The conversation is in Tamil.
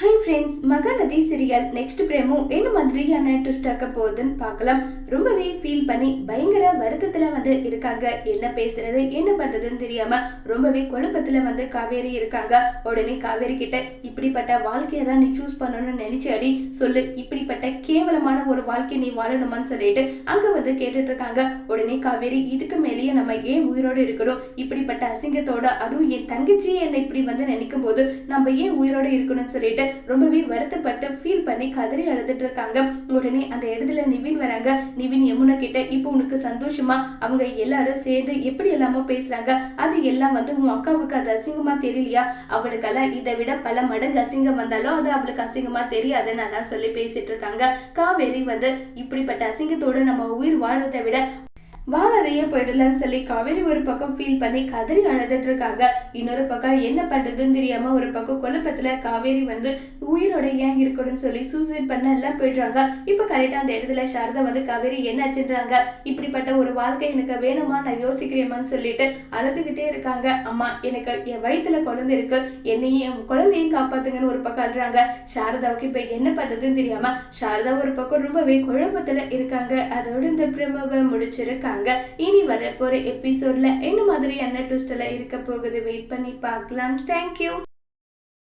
Hi friends Mahanadhi serial next promo என்ன மாதிரியான ட்விஸ்ட் ஆக்க போகுதுன்னு பார்க்கலாம். ரொம்பவே ஃபீல் பண்ணி பயங்கர வருத்தத்துல வந்து இருக்காங்க. என்ன பேசுறது என்ன பண்றதுன்னு தெரியாம ரொம்பவே குழப்பத்துல வந்து காவேரி இருக்காங்க. உடனே காவேரி கிட்ட இப்படிப்பட்ட வாழ்க்கையை தான் நீ சூஸ் பண்ணணும்னு நினைச்சாடி சொல்லு. இப்படிப்பட்ட கேவலமான ஒரு வாழ்க்கை நீ வாழணுமான்னு சொல்லிட்டு அங்க வந்து கேட்டுட்டு இருக்காங்க. உடனே காவேரி இதுக்கு மேலேயே நம்ம ஏன் உயிரோடு இருக்கணும்? இப்படிப்பட்ட அசிங்கத்தோட அதுவும் என் தங்கச்சி என்னை இப்படி வந்து நினைக்கும் போது நம்ம ஏன் உயிரோட இருக்கணும்னு சொல்லிட்டு ரொம்பவே வருத்தப்பட்டு ஃபீல் பண்ணி கதறி அழுதுட்டு இருக்காங்க. உடனே அந்த இடத்துல நிவின் வராங்க. நிவின் யமுனா கிட்ட இப்போ உனக்கு சந்தோஷமா? அவங்க எல்லாரும் சேர்ந்து எப்படி எல்லாமோ பேசுறாங்க? அது எல்லாம் வந்து உன் அக்காவுக்கு அது அசிங்கமா தெரியலையா? அவளுக்கெல்லாம் இதை விட பல மடங்கு அசிங்கம் வந்தாலும் அது அவளுக்கு அசிங்கமா தெரியாதுன்னு அதான் சொல்லி பேசிட்டு இருக்காங்க. காவேரி வந்து இப்படிப்பட்ட அசிங்கத்தோட நம்ம உயிர் வாழ்றதை விட வாழாதையே போயிடலாம்னு சொல்லி காவேரி ஒரு பக்கம் ஃபீல் பண்ணி கதறி அழுதுட்டு இருக்காங்க இன்னொரு பக்கம் என்ன பண்றதுன்னு தெரியாம ஒரு பக்கம் குழப்பத்துல காவேரி வந்து உயிரோட ஏன் இருக்கணும்னு சொல்லி சூசைட் பண்ண எல்லாம் போயிடுறாங்க. இப்ப கரெக்டா அந்த இடத்துல சாரதா வந்து காவேரி என்ன ஆச்சுன்றாங்க இப்படிப்பட்ட ஒரு வாழ்க்கை எனக்கு வேணுமா? நான் யோசிக்கிறேமான்னு சொல்லிட்டு அழுதுகிட்டே இருக்காங்க. அம்மா எனக்கு என் வயிற்றுல குழந்தை இருக்கு. என்னையும் என் குழந்தையும் காப்பாத்துங்கன்னு ஒரு பக்கம் அழுறாங்க. சாரதாவுக்கு இப்ப என்ன பண்றதுன்னு தெரியாம சாரதா ஒரு பக்கம் ரொம்பவே குழப்பத்துல இருக்காங்க. அதோட இந்த பிரமவை முடிச்சிருக்காங்க. இனி வர போற எபிசோட்ல என்ன மாதிரியான ட்விஸ்டெல்லாம் இருக்க போகுது? வெயிட் பண்ணி பார்க்கலாம். தேங்க்யூ